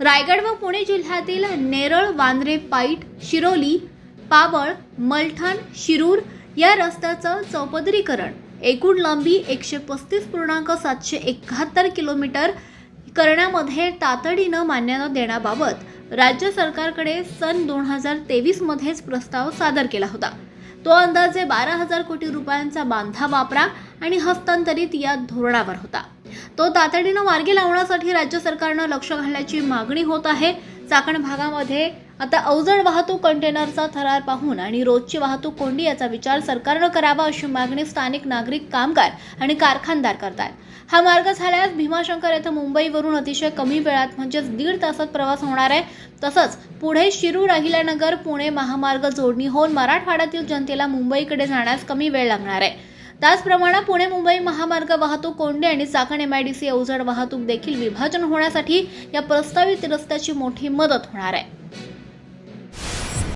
रायगड व पुणे जिल्ह्यातील नेरळ वांद्रे पाईट शिरोली पाबळ मलठण शिरूर या रस्त्याचं चौपदरीकरण. एकूण लांबी एकशे पस्तीस पूर्णांक सातशे एकाहत्तर किलोमीटर करण्यामध्ये तातडीनं मान्यता देण्याबाबत राज्य सरकारकडे सन दोन हजार तेवीसमध्येच प्रस्ताव सादर केला होता. तो अंदाजे बारा हजार कोटी रुपयांचा बांधा वापरा आणि हस्तांतरित या धोरणावर होता. तो तातडीनं मार्गी लावण्यासाठी राज्य सरकारनं लक्ष घालण्याची मागणी होत आहे. चाकण भागामध्ये आता अवजड वाहतूक कंटेनरचा थरार पाहून आणि रोजची वाहतूक कोंडी याचा विचार सरकारनं करावा अशी मागणी स्थानिक नागरिक कामगार आणि कारखानदार करतात. हा मार्ग झाल्यास भीमाशंकर येथे मुंबईवरून अतिशय कमी वेळात म्हणजेच दीड तासात प्रवास होणार आहे. तसंच पुढे शिरूर अहिल्यानगर पुणे महामार्ग जोडणी होऊन मराठवाड्यातील जनतेला मुंबईकडे जाण्यास कमी वेळ लागणार आहे. त्याचप्रमाणे पुणे मुंबई महामार्ग वाहतूक कोंडे आणि चाकण एमआयडीसी अवजड वाहतूक देखील विभाजन होण्यासाठी या प्रस्तावित रस्त्याची मोठी मदत होणार आहे.